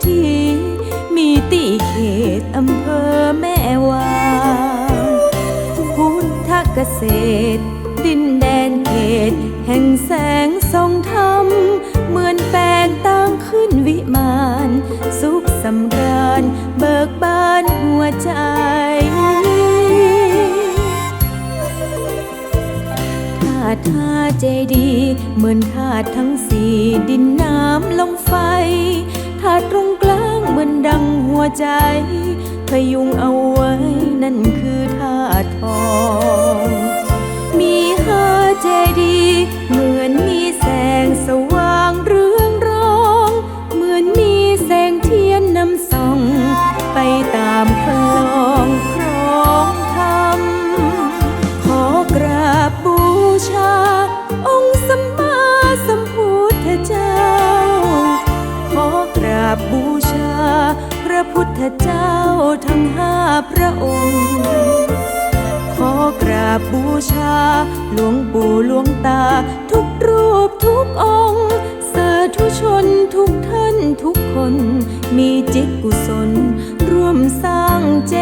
เศรษฐีมีตีเขตอำเภอแม่วางพุทธเกษตร ดินแดนเขต แห่งแสงทรงธรรมเหมือนแปลงตั้งขึ้นวิมาน สุขสำราญเบิกบานหัวใจธาตุท่าเจดี เหมือนธาตุทั้งสี่ดินน้ำลมไฟ ธาตุตรงกลางเหมือนดังหัวใจ พยุงเอาไว้นั่นคือธาตุทอง มีห้าเจดีย์ ระพุทธเจ้าทั้งห้าพระองค์ ขอกราบบูชา หลวงปู่หลวงตา ทุกรูปทุกองค์ สาธุชนทุกท่านทุกคน มีจิตกุศล ร่วมสร้างเจ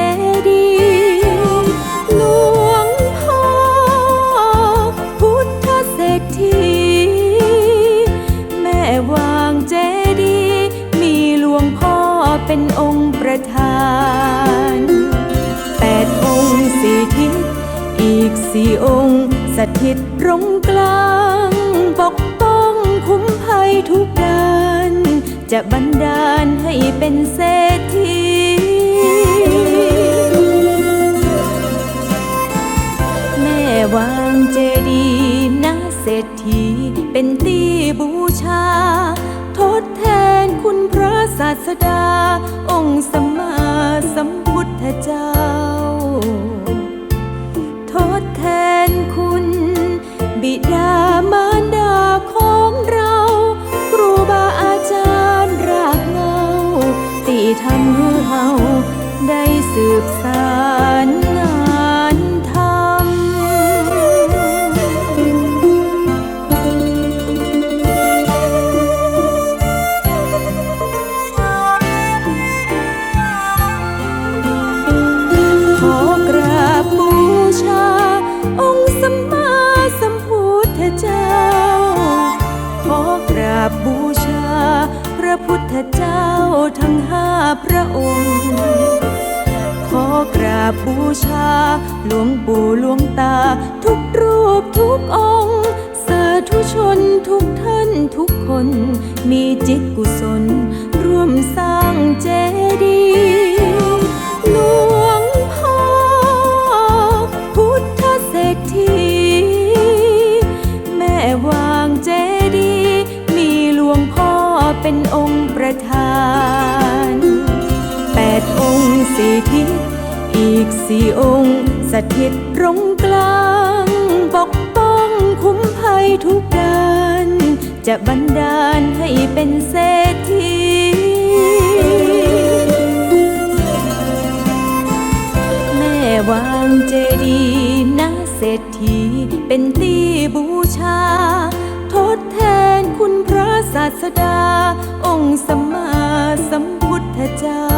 เป็นองค์ประธานแปดองค์สี่ทิศอีกสี่องค์สถิตตรงกลาง ปกป้องคุ้มภัยทุกด้าน จะบันดาลให้เป็นเศรษฐีแม่วางเจดีย์นะเศรษฐีเป็นตีบูชา ทดแทนคุณพระศาสดา องค์สัมมาสัมพุทธเจ้า ทดแทนคุณบิดา พุทธเจ้าทั้งห้าพระองค์ ขอกราบบูชา หลวงปู่หลวงตา ทุกรูปทุกองค์ สาธุชนทุกท่านทุกคน มีจิตกุศล ประทานแปดองค์สี่ทิศอีกสี่องค์ สถิตตรงกลาง ปกป้องคุ้มภัยทุกด้าน จะบันดาลให้เป็นเศรษฐีแม่วางเจดีนะเศรษฐีเป็นที่บูชา ทดแทนคุณพระศาสดาองค์สม down.